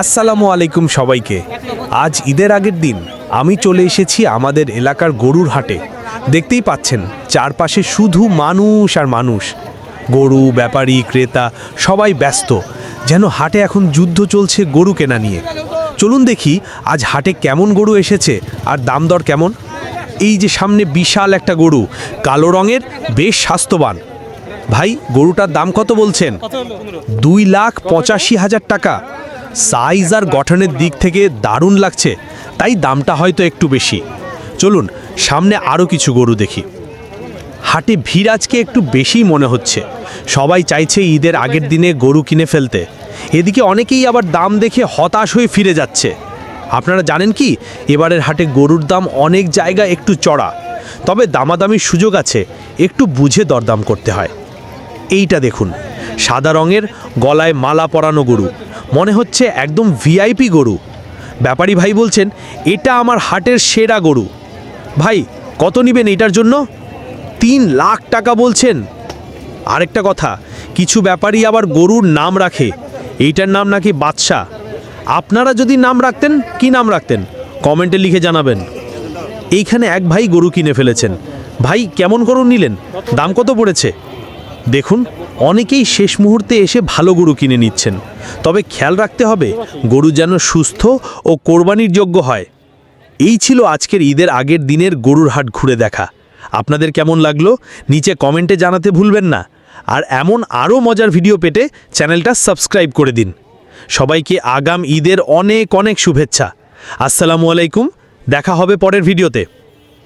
আসসালামু আলাইকুম সবাইকে। আজ ঈদের আগের দিন আমি চলে এসেছি আমাদের এলাকার গরুর হাটে। দেখতেই পাচ্ছেন, চারপাশে শুধু মানুষ আর মানুষ। গরু, ব্যাপারী, ক্রেতা সবাই ব্যস্ত। যেন হাটে এখন যুদ্ধ চলছে গরু কেনা নিয়ে। চলুন দেখি আজ হাটে কেমন গরু এসেছে আর দাম দর কেমন। এই যে সামনে বিশাল একটা গরু, কালো রঙের, বেশ স্বাস্থ্যবান। ভাই, গরুটার দাম কত বলছেন? দুই লাখ পঁচাশি হাজার টাকা। সাইজ আর গঠনের দিক থেকে দারুণ লাগছে, তাই দামটা হয়তো একটু বেশি। চলুন, সামনে আরও কিছু গরু দেখি। হাটে ভিড় আজকে একটু বেশি মনে হচ্ছে। সবাই চাইছে ঈদের আগের দিনে গরু কিনে ফেলতে। এদিকে অনেকেই আবার দাম দেখে হতাশ হয়ে ফিরে যাচ্ছে। আপনারা জানেন কি, এবারের হাটে গরুর দাম অনেক জায়গা একটু চড়া। তবে দামাদামির সুযোগ আছে, একটু বুঝে দরদাম করতে হয়। এইটা দেখুন, সাদা রঙের গলায় মালা পরানো গরু। মনে হচ্ছে একদম ভিআইপি গরু। ব্যাপারী ভাই বলছেন, এটা আমার হাটের সেরা গরু। ভাই, কত নেবেন এটার জন্য? তিন লাখ টাকা বলছেন। আরেকটা কথা, কিছু ব্যাপারী আবার গরুর নাম রাখে। এইটার নাম নাকি বাদশাহ। আপনারা যদি নাম রাখতেন, কি নাম রাখতেন? কমেন্টে লিখে জানাবেন। এইখানে এক ভাই গরু কিনে ফেলেছেন। ভাই, কেমন গরু নিলেন? দাম কত পড়েছে? দেখুন। অনেকেই শেষ মুহূর্তে এসে ভালো গরু কিনে নিচ্ছেন। তবে খেয়াল রাখতে হবে, গরু যেন সুস্থ ও কোরবানির যোগ্য হয়। এই ছিল আজকের ঈদের আগের দিনের গরুর হাট ঘুরে দেখা। আপনাদের কেমন লাগল? নিচে কমেন্টে জানাতে ভুলবেন না। আর এমন আরও মজার ভিডিও পেতে চ্যানেলটা সাবস্ক্রাইব করে দিন। সবাইকে আগাম ঈদের অনেক অনেক শুভেচ্ছা। আসসালামু আলাইকুম, দেখা হবে পরের ভিডিওতে।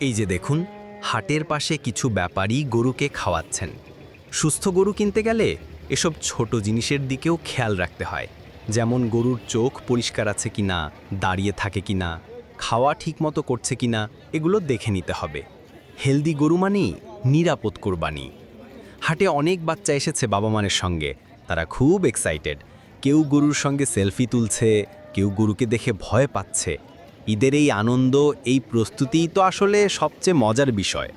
এই যে দেখুন, হাটের পাশে কিছু ব্যাপারী গরুকে খাওয়াচ্ছেন। সুস্থ গরু কিনতে গেলে এসব ছোট জিনিসের দিকেও খেয়াল রাখতে হয়। যেমন গরুর চোখ পরিষ্কার আছে কিনা, দাঁড়িয়ে থাকে কিনা, খাওয়া ঠিকমতো করছে কি না এগুলো দেখে নিতে হবে। হেলদি গরু মানেই নিরাপদ কোরবানি। হাটে অনেক বাচ্চা এসেছে বাবা মানের সঙ্গে, তারা খুব এক্সাইটেড কেউ গরুর সঙ্গে সেলফি তুলছে, কেউ গরুকে দেখে ভয় পাচ্ছে। ঈদের এই আনন্দ, এই প্রস্তুতিই তো আসলে সবচেয়ে মজার বিষয়।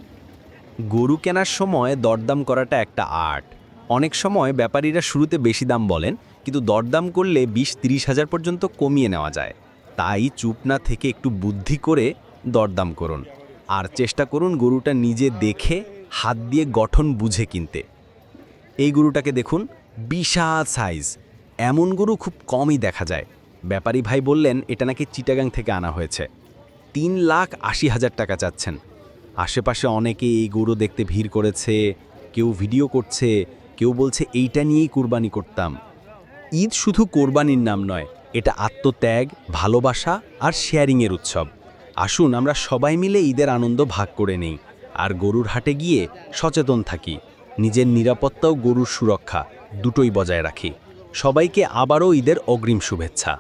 গরু কেনার সময় দরদাম করাটা একটা আর্ট। অনেক সময় ব্যাপারীরা শুরুতে বেশি দাম বলেন, কিন্তু দরদাম করলে বিশ তিরিশ হাজার পর্যন্ত কমিয়ে নেওয়া যায়। তাই চুপ না থেকে একটু বুদ্ধি করে দরদাম করুন। আর চেষ্টা করুন গরুটা নিজে দেখে, হাত দিয়ে গঠন বুঝে কিনতে। এই গরুটাকে দেখুন, বিশাল সাইজ। এমন গরু খুব কমই দেখা যায়। ব্যাপারী ভাই বললেন, এটা নাকি চিটাগাং থেকে আনা হয়েছে। তিন লাখ আশি হাজার টাকা চাচ্ছেন। আশেপাশে অনেকে এই গরু দেখতে ভিড় করেছে, কেউ ভিডিও করছে, কেউ বলছে, এইটা নিয়েই কুরবানি করতাম। ঈদ শুধু কোরবানির নাম নয়, এটা আত্মত্যাগ, ভালোবাসা আর শেয়ারিংয়ের উৎসব। আসুন, আমরা সবাই মিলে ঈদের আনন্দ ভাগ করে নেই, আর গরুর হাটে গিয়ে সচেতন থাকি। নিজের নিরাপত্তা ও গরুর সুরক্ষা, দুটোই বজায় রাখি। সবাইকে আবারও ঈদের অগ্রিম শুভেচ্ছা।